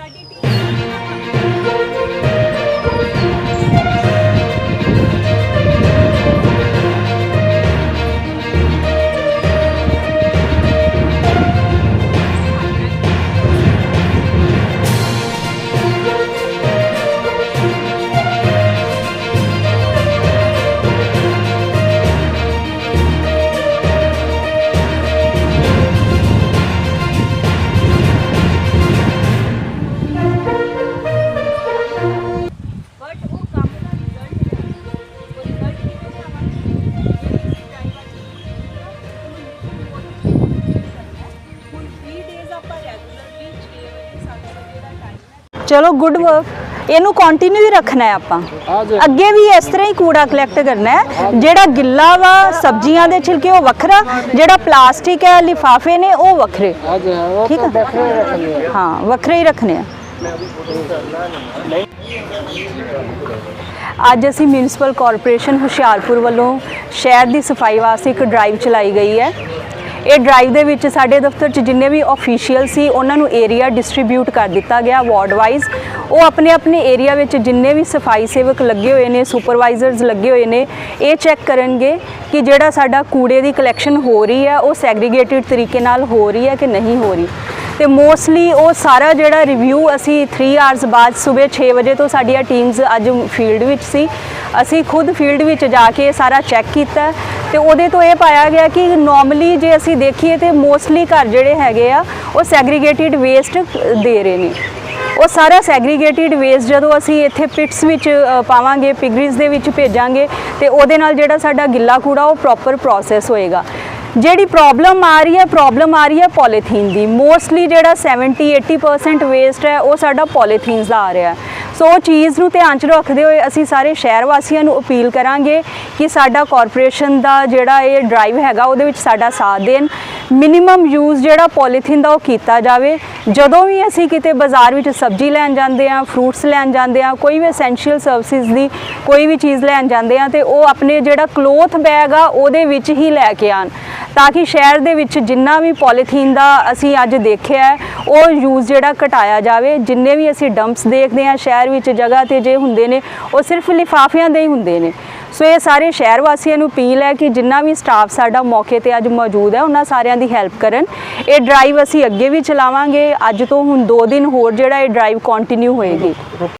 ਸਾਡੀ ਟੀਮ ਚਲੋ good work ਇਹਨੂੰ ਕੰਟੀਨਿਊ ਹੀ ਰੱਖਣਾ ਹੈ ਆਪਾਂ। ਅੱਗੇ ਵੀ ਇਸ ਤਰ੍ਹਾਂ ਹੀ ਕੂੜਾ ਕਲੈਕਟ ਕਰਨਾ ਹੈ। ਜਿਹੜਾ ਗਿੱਲਾ ਵਾ ਸਬਜ਼ੀਆਂ ਦੇ ਛਿਲਕੇ ਉਹ ਵੱਖਰਾ। ਜਿਹੜਾ ਪਲਾਸਟਿਕ ਹੈ ਲਿਫਾਫੇ ਨੇ ਉਹ ਵੱਖਰੇ। ਠੀਕ ਹੈ। ਹਾਂ ਵੱਖਰੇ ਹੀ ਰੱਖਣੇ ਆ। ਅੱਜ ਅਸੀਂ ਮਿਊਨਿਸਪਲ ਕਾਰਪੋਰੇਸ਼ਨ ਹੁਸ਼ਿਆਰਪੁਰ ਵੱਲੋਂ ਸ਼ਹਿਰ ਦੀ ਸਫ਼ਾਈ ਵਾਸਤੇ ਇੱਕ ਡਰਾਈਵ ਚਲਾਈ ਗਈ ਹੈ। ਇਹ ਡਰਾਈਵ ਦੇ ਵਿੱਚ ਸਾਡੇ ਦਫ਼ਤਰ 'ਚ ਜਿੰਨੇ ਵੀ ਅਫੀਸ਼ੀਅਲ ਸੀ, ਉਹਨਾਂ ਨੂੰ ਏਰੀਆ ਡਿਸਟ੍ਰੀਬਿਊਟ ਕਰ ਦਿੱਤਾ ਗਿਆ ਵਾਰਡ ਵਾਈਜ਼ ਉਹ ਆਪਣੇ ਆਪਣੇ ਏਰੀਆ ਵਿੱਚ ਜਿੰਨੇ ਵੀ ਸਫ਼ਾਈ ਸੇਵਕ ਲੱਗੇ ਹੋਏ ਨੇ ਸੁਪਰਵਾਈਜ਼ਰਸ ਲੱਗੇ ਹੋਏ ਨੇ, ਇਹ ਚੈੱਕ ਕਰਨਗੇ ਕਿ ਜਿਹੜਾ ਸਾਡਾ ਕੂੜੇ ਦੀ ਕਲੈਕਸ਼ਨ ਹੋ ਰਹੀ ਹੈ, ਉਹ ਸੈਗਰੀਗੇਟਿਡ ਤਰੀਕੇ ਨਾਲ ਹੋ ਰਹੀ ਹੈ ਕਿ ਨਹੀਂ ਹੋ ਰਹੀ। ਤੇ ਮੋਸਟਲੀ ਉਹ ਸਾਰਾ ਜਿਹੜਾ ਰਿਵਿਊ ਅਸੀਂ 3 ਆਵਰਸ ਬਾਅਦ ਸਵੇਰ 6 ਵਜੇ ਤੋਂ ਸਾਡੀਆਂ ਟੀਮਸ ਅੱਜ ਫੀਲਡ ਵਿੱਚ ਸੀ। ਅਸੀਂ ਖੁਦ ਫੀਲਡ ਵਿੱਚ ਜਾ ਕੇ ਸਾਰਾ ਚੈੱਕ ਕੀਤਾ ਤੇ ਉਹਦੇ ਤੋਂ ਇਹ ਪਾਇਆ ਗਿਆ ਕਿ ਨਾਰਮਲੀ ਜੇ ਅਸੀਂ ਦੇਖੀਏ ਤੇ ਮੋਸਟਲੀ ਘਰ ਜਿਹੜੇ ਹੈਗੇ ਆ, ਉਹ ਸੈਗਰੀਗੇਟਿਡ ਵੇਸਟ ਦੇ ਰਹੇ ਨੇ। ਉਹ ਸਾਰਾ ਸੈਗਰੀਗੇਟਿਡ ਵੇਸਟ ਜਦੋਂ ਅਸੀਂ ਇੱਥੇ ਪਿਟਸ ਵਿੱਚ ਪਾਵਾਂਗੇ ਪਿਗਰੀਜ਼ ਦੇ ਵਿੱਚ ਭੇਜਾਂਗੇ ਤੇ ਉਹਦੇ ਨਾਲ ਜਿਹੜਾ ਸਾਡਾ ਗਿੱਲਾ ਕੂੜਾ ਉਹ ਪ੍ਰੋਪਰ ਪ੍ਰੋਸੈਸ ਹੋਏਗਾ। ਜਿਹੜੀ ਪ੍ਰੋਬਲਮ ਆ ਰਹੀ ਹੈ ਪ੍ਰੋਬਲਮ ਆ ਰਹੀ ਹੈ ਪੋਲੀਥੀਨ ਦੀ। ਮੋਸਟਲੀ ਜਿਹੜਾ 70 80% ਵੇਸਟ ਹੈ, ਉਹ ਸਾਡਾ ਪੋਲੀਥੀਨਸ ਦਾ ਆ ਰਿਹਾ ਸੋ ਉਹ ਚੀਜ਼ ਨੂੰ ਧਿਆਨ 'ਚ ਰੱਖਦੇ ਹੋਏ ਅਸੀਂ ਸਾਰੇ ਸ਼ਹਿਰ ਵਾਸੀਆਂ ਨੂੰ ਅਪੀਲ ਕਰਾਂਗੇ ਕਿ ਸਾਡਾ ਕਾਰਪੋਰੇਸ਼ਨ ਦਾ ਜਿਹੜਾ ਇਹ ਡਰਾਈਵ ਹੈਗਾ, ਉਹਦੇ ਵਿੱਚ ਸਾਡਾ ਸਾਥ ਦੇਣ। ਮਿਨੀਮਮ ਯੂਜ਼ ਜਿਹੜਾ ਪੋਲੀਥੀਨ ਦਾ ਉਹ ਕੀਤਾ ਜਾਵੇ। ਜਦੋਂ ਵੀ ਅਸੀਂ ਕਿਤੇ ਬਾਜ਼ਾਰ ਵਿੱਚ ਸਬਜ਼ੀ ਲੈਣ ਜਾਂਦੇ ਆ ਫਰੂਟਸ ਲੈਣ ਜਾਂਦੇ ਆ ਕੋਈ ਵੀ ਐਸੈਂਸ਼ੀਅਲ ਸਰਵਿਸਿਜ਼ ਦੀ ਕੋਈ ਵੀ ਚੀਜ਼ ਲੈਣ ਜਾਂਦੇ ਆ ਤੇ ਉਹ ਆਪਣੇ ਜਿਹੜਾ ਕਲੋਥ ਬੈਗ ਆ, ਉਹਦੇ ਵਿੱਚ ਹੀ ਲੈ ਕੇ ਆਣ ਤਾਂ ਕਿ ਸ਼ਹਿਰ ਦੇ ਵਿੱਚ ਜਿੰਨਾ ਵੀ ਪੋਲੀਥੀਨ ਦਾ ਅਸੀਂ ਅੱਜ ਦੇਖਿਆ ਉਹ ਯੂਜ਼ ਜਿਹੜਾ ਘਟਾਇਆ ਜਾਵੇ। ਜਿੰਨੇ ਵੀ ਅਸੀਂ ਡੰਪਸ ਦੇਖਦੇ ਆ ਸ਼ਹਿਰ ਵਿੱਚ ਜਗ੍ਹਾ ਤੇ ਜੇ ਹੁੰਦੇ ਨੇ, ਉਹ ਸਿਰਫ ਲਿਫਾਫਿਆਂ ਦੇ ਹੀ ਹੁੰਦੇ ਨੇ। ਸੋ ਇਹ ਸਾਰੇ ਸ਼ਹਿਰ ਵਾਸੀਆਂ ਨੂੰ ਅਪੀਲ ਹੈ ਕਿ ਜਿੰਨਾ ਵੀ ਸਟਾਫ ਸਾਡਾ ਮੌਕੇ ਤੇ ਅੱਜ ਮੌਜੂਦ ਹੈ, ਉਹਨਾਂ ਸਾਰਿਆਂ ਦੀ ਹੈਲਪ ਕਰਨ। ਇਹ ਡਰਾਈਵ ਅਸੀਂ ਅੱਗੇ ਵੀ ਚਲਾਵਾਂਗੇ। ਅੱਜ ਤੋਂ ਹੁਣ 2 ਦਿਨ ਹੋਰ ਜਿਹੜਾ ਇਹ ਡਰਾਈਵ ਕੰਟੀਨਿਊ ਹੋਏਗੀ।